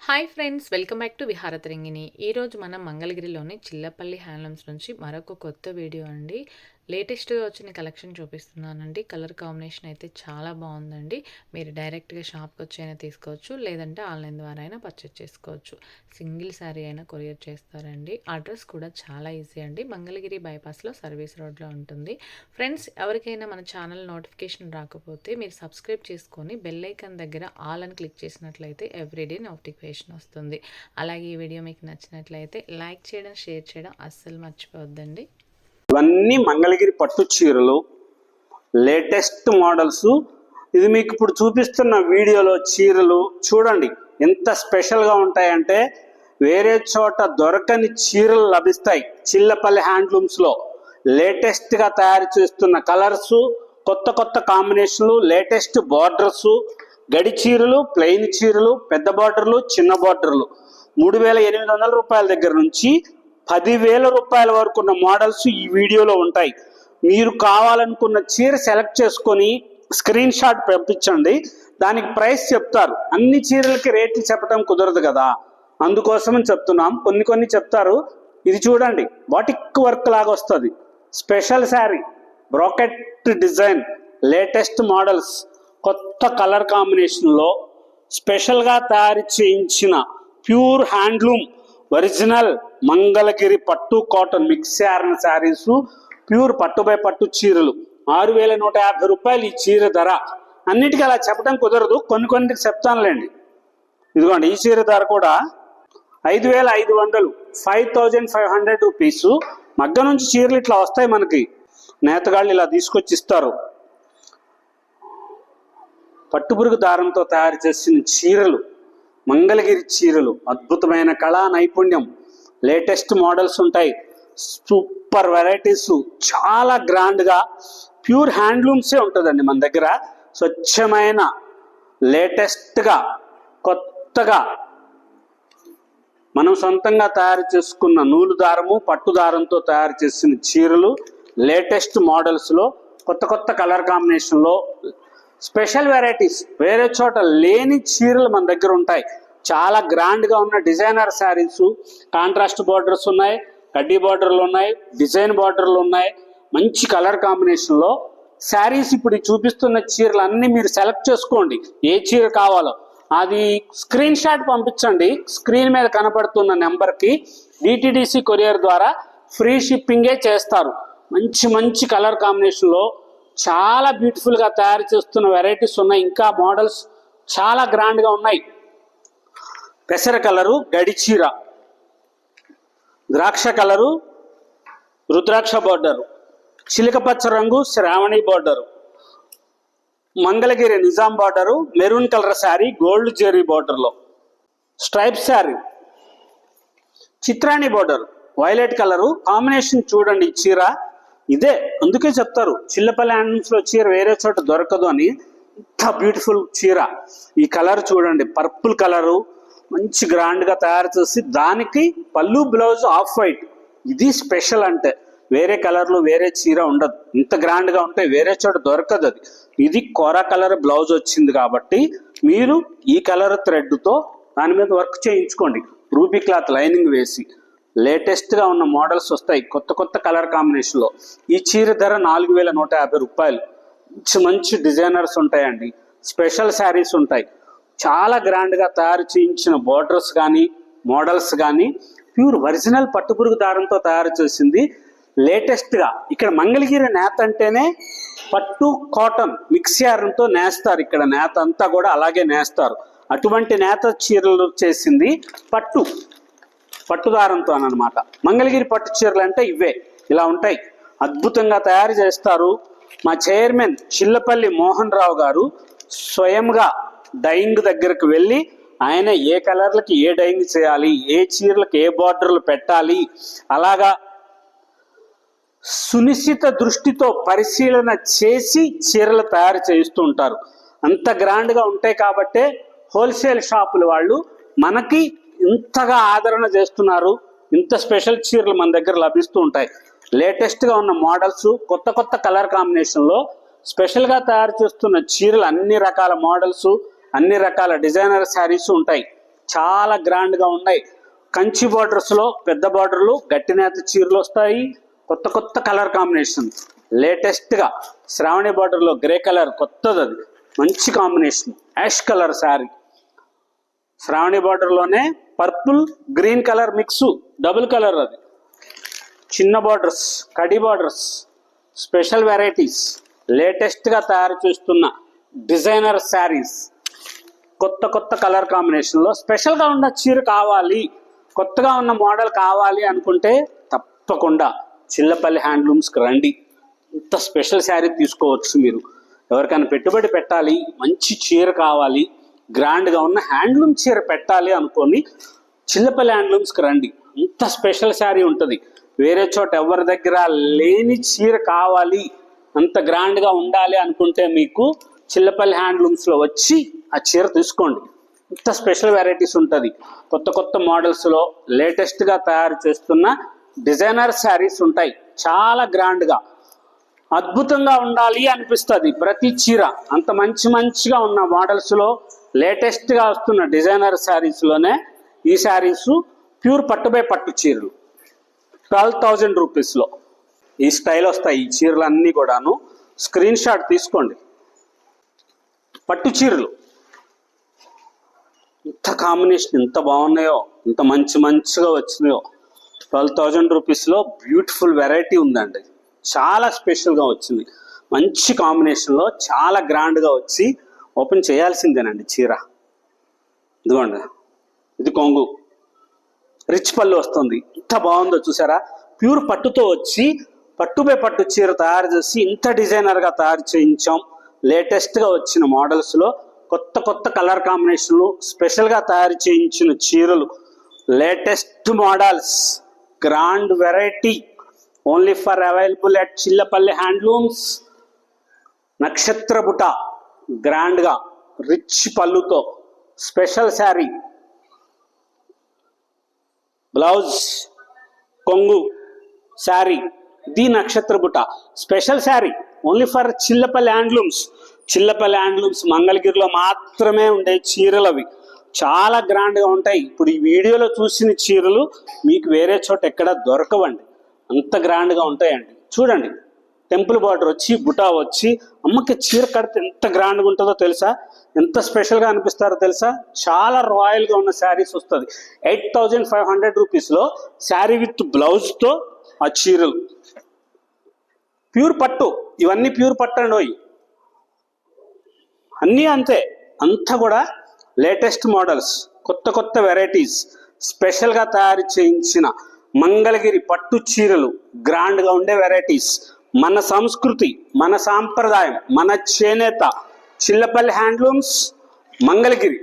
Hi friends welcome back to విహారతరంగిణి ఈరోజు మనం మంగళగిరిలోని చిల్లపల్లి హ్యాండ్లూమ్స్ నుంచి మరొక కొత్త వీడియో అండి. లేటెస్ట్గా వచ్చిన కలెక్షన్ చూపిస్తున్నానండి. కలర్ కాంబినేషన్ అయితే చాలా బాగుందండి. మీరు డైరెక్ట్గా షాప్కి వచ్చి అయినా తీసుకోవచ్చు లేదంటే ఆన్లైన్ ద్వారా అయినా పర్చేస్ చేసుకోవచ్చు. సింగిల్ శారీ అయినా కొరియర్ చేస్తారండి. అడ్రస్ కూడా చాలా ఈజీ అండి. మంగళగిరి బైపాస్లో సర్వీస్ రోడ్లో ఉంటుంది. ఫ్రెండ్స్ ఎవరికైనా మన ఛానల్ నోటిఫికేషన్ రాకపోతే మీరు సబ్స్క్రైబ్ చేసుకొని బెల్ ఐకాన్ దగ్గర ఆల్ అని క్లిక్ చేసినట్లయితే ఎవ్రీడే నోటిఫికేషన్ వస్తుంది. అలాగే ఈ వీడియో మీకు నచ్చినట్లయితే లైక్ చేయడం షేర్ చేయడం అస్సలు మర్చిపోవద్దండి. ఇవన్నీ మంగళగిరి పట్టు చీరలు లేటెస్ట్ మోడల్స్. ఇది మీకు ఇప్పుడు చూపిస్తున్న వీడియోలో చీరలు. చూడండి ఎంత స్పెషల్గా ఉంటాయంటే వేరే చోట దొరకని చీరలు లభిస్తాయి. చిల్లపల్లి హ్యాండ్లూమ్స్లో లేటెస్ట్గా తయారు చేస్తున్న కలర్స్ కొత్త కొత్త కాంబినేషన్లు లేటెస్ట్ బార్డర్స్. గడి చీరలు ప్లెయిన్ చీరలు పెద్ద బార్డర్లు చిన్న బార్డర్లు. మూడు వేల ఎనిమిది వందల రూపాయల దగ్గర నుంచి పదివేల రూపాయల వరకు ఉన్న మోడల్స్ ఈ వీడియోలో ఉంటాయి. మీరు కావాలనుకున్న చీర సెలెక్ట్ చేసుకొని స్క్రీన్ షాట్ పంపించండి. దానికి ప్రైస్ చెప్తారు. అన్ని చీరలకి రేట్లు చెప్పడం కుదరదు కదా. అందుకోసమని చెప్తున్నాం. కొన్ని కొన్ని చెప్తారు. ఇది చూడండి. వాటిక్ వర్క్ లాగా వస్తుంది. Special sari bracket design latest models కొత్త కలర్ కాంబినేషన్లో స్పెషల్గా తయారు చేయించిన ప్యూర్ హ్యాండ్లూమ్ ఒరిజినల్ మంగళగిరి పట్టు కాటన్ మిక్స్ ఆరిన శారీస్ ప్యూర్ పట్టు బై పట్టు చీరలు. ఆరు వేల నూట యాభై రూపాయలు ఈ చీర ధర. అన్నిటికీ అలా చెప్పడం కుదరదు కొన్ని కొన్నిటికి చెప్తానులేండి. ఇదిగోండి ఈ చీర ధర కూడా ఐదు వేల ఐదు వందలు five thousand five hundred rupees. మగ్గ నుంచి చీరలు ఇట్లా వస్తాయి మనకి. నేతగాళ్ళు ఇలా తీసుకొచ్చి ఇస్తారు పట్టుపురుగు దారంతో తయారు చేసిన చీరలు. మంగళగిరి చీరలు. అద్భుతమైన కళా నైపుణ్యం. లేటెస్ట్ మోడల్స్ ఉంటాయి. Super varieties. చాలా గ్రాండ్గా ప్యూర్ హ్యాండ్లూమ్సే ఉంటుందండి మన దగ్గర. స్వచ్ఛమైన లేటెస్ట్గా కొత్తగా మనం సొంతంగా తయారు చేసుకున్న నూలు దారము పట్టు దారంతో తయారు చేసిన చీరలు లేటెస్ట్ మోడల్స్లో కొత్త కొత్త కలర్ కాంబినేషన్లో స్పెషల్ వెరైటీస్ వేరే చోట లేని చీరలు మన దగ్గర ఉంటాయి. చాలా గ్రాండ్గా ఉన్న డిజైనర్ శారీస్ కాంట్రాస్ట్ బార్డర్స్ ఉన్నాయి కడ్డీ బార్డర్లు ఉన్నాయి డిజైన్ బార్డర్లు ఉన్నాయి. మంచి కలర్ కాంబినేషన్లో శారీస్ ఇప్పుడు చూపిస్తున్న చీరలు అన్నీ మీరు సెలెక్ట్ చేసుకోండి. ఏ చీర కావాలో. అది స్క్రీన్ షాట్ పంపించండి. స్క్రీన్ మీద కనపడుతున్న నెంబర్కి డిటిడిసి కొరియర్ ద్వారా ఫ్రీ షిప్పింగే చేస్తారు. మంచి మంచి కలర్ కాంబినేషన్లో చాలా బ్యూటిఫుల్గా తయారు చేస్తున్న వెరైటీస్ ఉన్నాయి. ఇంకా మోడల్స్ చాలా గ్రాండ్గా ఉన్నాయి. పెసర కలరు గడిచీర ద్రాక్ష కలరు రుద్రాక్ష బార్డరు చిలకపచ్చ రంగు Shravani border Mangalagiri Nizam border maroon colour sari gold zari బార్డర్లో స్ట్రైప్ శారీ. చిత్రాణి బార్డర్ వైలెట్ కలరు. కాంబినేషన్ చూడండి చీర. ఇదే అందుకే చెప్తారు చిల్లపల్లి హ్యాండ్లూమ్స్లో చీర వేరే చోట దొరకదు అని. ఇంత బ్యూటిఫుల్ చీర. ఈ కలర్ చూడండి పర్పుల్ కలరు మంచి గ్రాండ్గా తయారు చేసి దానికి పళ్ళు బ్లౌజ్ ఆఫ్ వైట్ ఇది స్పెషల్ అంటే. వేరే కలర్లో వేరే చీర ఉండదు. ఇంత గ్రాండ్గా ఉంటే వేరే చోట దొరకదు అది. ఇది కోరా కలర్ బ్లౌజ్ వచ్చింది కాబట్టి మీరు ఈ కలర్ థ్రెడ్తో దాని మీద వర్క్ చేయించుకోండి. రూబీ క్లాత్ లైనింగ్ వేసి. లేటెస్ట్గా ఉన్న మోడల్స్ వస్తాయి. కొత్త కొత్త కలర్ కాంబినేషన్లో ఈ చీర ధర నాలుగు వేల నూట యాభై రూపాయలు. మంచి మంచి డిజైనర్స్ ఉంటాయండి. స్పెషల్ శారీస్ ఉంటాయి. చాలా గ్రాండ్గా తయారు చేయించిన బోర్డర్స్ కానీ మోడల్స్ కానీ ప్యూర్ ఒరిజినల్ పట్టుపురుగు దారంతో తయారు చేసింది లేటెస్ట్గా ఇక్కడ మంగళగిరి నేత అంటేనే పట్టు కాటన్ మిక్స్యారంతో నేస్తారు. ఇక్కడ నేత అంతా కూడా అలాగే నేస్తారు. అటువంటి నేత చీరలు చేసింది పట్టు. పట్టుదారంతో అనమాట మంగళగిరి పట్టు చీరలు అంటే ఇవే. ఇలా ఉంటాయి. అద్భుతంగా తయారు చేస్తారు. మా చైర్మన్ చిల్లపల్లి మోహన్ రావు గారు స్వయంగా డైయింగ్ దగ్గరకు వెళ్ళి ఆయన ఏ కలర్లకి ఏ డైయింగ్ చేయాలి ఏ చీరలకు ఏ బార్డర్లు పెట్టాలి అలాగా సునిశ్చిత దృష్టితో పరిశీలన చేసి చీరలు తయారు చేయిస్తూ ఉంటారు. అంత గ్రాండ్గా ఉంటాయి కాబట్టే హోల్సేల్ షాపుల వాళ్ళు మనకి ఇంతగా ఆదరణ చేస్తున్నారు ఇంత స్పెషల్ చీరలు మన దగ్గర లభిస్తూ ఉంటాయి. లేటెస్ట్గా ఉన్న మోడల్స్ కొత్త కొత్త కలర్ కాంబినేషన్లో స్పెషల్గా తయారు చేస్తున్న చీరలు అన్ని రకాల మోడల్స్ అన్ని రకాల డిజైనర్ శారీస్ ఉంటాయి. చాలా గ్రాండ్గా ఉన్నాయి. కంచి బార్డర్స్లో పెద్ద బార్డర్లు గట్టినేత చీరలు వస్తాయి. కొత్త కొత్త కలర్ కాంబినేషన్. లేటెస్ట్గా శ్రావణి బార్డర్లో గ్రే కలర్ కొత్తది అది. మంచి combination. Ash colour sari. Shravani బార్డర్లోనే purple green colour mix double colour అది. చిన్న బార్డర్స్ కడి బార్డర్స్ స్పెషల్ వెరైటీస్ లేటెస్ట్గా తయారు చేస్తున్న డిజైనర్ శారీస్. కొత్త కొత్త కలర్ కాంబినేషన్లో స్పెషల్గా ఉన్న చీర కావాలి కొత్తగా ఉన్న మోడల్ కావాలి అనుకుంటే తప్పకుండా చిల్లపల్లి హ్యాండ్లూమ్స్కి రండి. ఇంత స్పెషల్ శారీ తీసుకోవచ్చు మీరు. ఎవరికైనా పెట్టుబడి పెట్టాలి మంచి చీర కావాలి గ్రాండ్గా ఉన్న హ్యాండ్లూమ్ చీర పెట్టాలి అనుకొని చిల్లపల్లి హ్యాండ్లూమ్స్కి రండి. ఇంత స్పెషల్ శారీ ఉంటుంది. వేరే చోట ఎవరి దగ్గర లేని చీర కావాలి అంత గ్రాండ్గా ఉండాలి అనుకుంటే మీకు చిల్లపల్లి హ్యాండ్లూమ్స్లో వచ్చి ఆ చీర తీసుకోండి. ఇంత స్పెషల్ వెరైటీస్ ఉంటుంది. కొత్త కొత్త మోడల్స్లో లేటెస్ట్గా తయారు చేస్తున్న డిజైనర్ శారీస్ ఉంటాయి. చాలా గ్రాండ్గా అద్భుతంగా ఉండాలి అనిపిస్తుంది ప్రతి చీర. అంత మంచి మంచిగా ఉన్న మోడల్స్లో లేటెస్ట్గా వస్తున్న డిజైనర్ శారీస్లోనే ఈ శారీస్ ప్యూర్ పట్టుపై పట్టు చీరలు. ట్వెల్వ్ థౌజండ్ రూపీస్లో ఈ స్టైల్ వస్తాయి ఈ చీరలు అన్నీ కూడాను. స్క్రీన్ షాట్ తీసుకోండి. పట్టు చీరలు. ఇంత కాంబినేషన్ ఎంత బాగున్నాయో ఇంత మంచి మంచిగా వచ్చినాయో. ట్వెల్వ్ థౌజండ్ రూపీస్లో బ్యూటిఫుల్ వెరైటీ ఉందండి. చాలా స్పెషల్గా వచ్చింది. మంచి కాంబినేషన్లో చాలా గ్రాండ్గా వచ్చి ఓపెన్ చేయాల్సిందేనండి చీర. ఇదిగోండి. ఇది కొంగు. రిచ్ పళ్ళు వస్తుంది. ఇంత బాగుందో చూసారా? ప్యూర్ పట్టుతో వచ్చి పట్టుపై పట్టు చీర తయారు చేసి ఇంత డిజైనర్గా తయారు చేయించాం. లేటెస్ట్గా వచ్చిన మోడల్స్లో కొత్త కొత్త కలర్ కాంబినేషన్లు స్పెషల్గా తయారు చేయించిన చీరలు latest models grand variety only for available at Chillapalli handlooms. నక్షత్ర బుట. గ్రాండ్గా రిచ్ పళ్ళుతో స్పెషల్ శారీ బ్లౌజ్ కొంగు శారీ ది నక్షత్ర బుట్ట. Special sari only for Chillapalli handlooms. Chillapalli handlooms మంగళగిరిలో మాత్రమే ఉండే చీరలు అవి. చాలా గ్రాండ్గా ఉంటాయి. ఇప్పుడు ఈ వీడియోలో చూసిన చీరలు మీకు వేరే చోట ఎక్కడ దొరకవండి. అంత గ్రాండ్గా ఉంటాయండి. చూడండి. టెంపుల్ బార్డర్ వచ్చి బుటా వచ్చి అమ్మకి చీర కడితే ఎంత గ్రాండ్గా ఉంటుందో తెలుసా? ఎంత స్పెషల్గా అనిపిస్తారో తెలుసా? చాలా రాయల్గా ఉన్న శారీస్ వస్తుంది. ఎయిట్ థౌజండ్ ఫైవ్ హండ్రెడ్ రూపీస్లో శారీ విత్ బ్లౌజ్తో ఆ చీరలు. ప్యూర్ పట్టు. ఇవన్నీ ప్యూర్ పట్టు అండి అన్నీ అంతే. అంతా కూడా లేటెస్ట్ మోడల్స్ కొత్త కొత్త వెరైటీస్ స్పెషల్గా తయారు చేయించిన మంగళగిరి పట్టు చీరలు. గ్రాండ్గా ఉండే వెరైటీస్ మన సంస్కృతి మన సాంప్రదాయం మన చేనేత చిల్లపల్లి హ్యాండ్లూమ్స్ మంగళగిరి.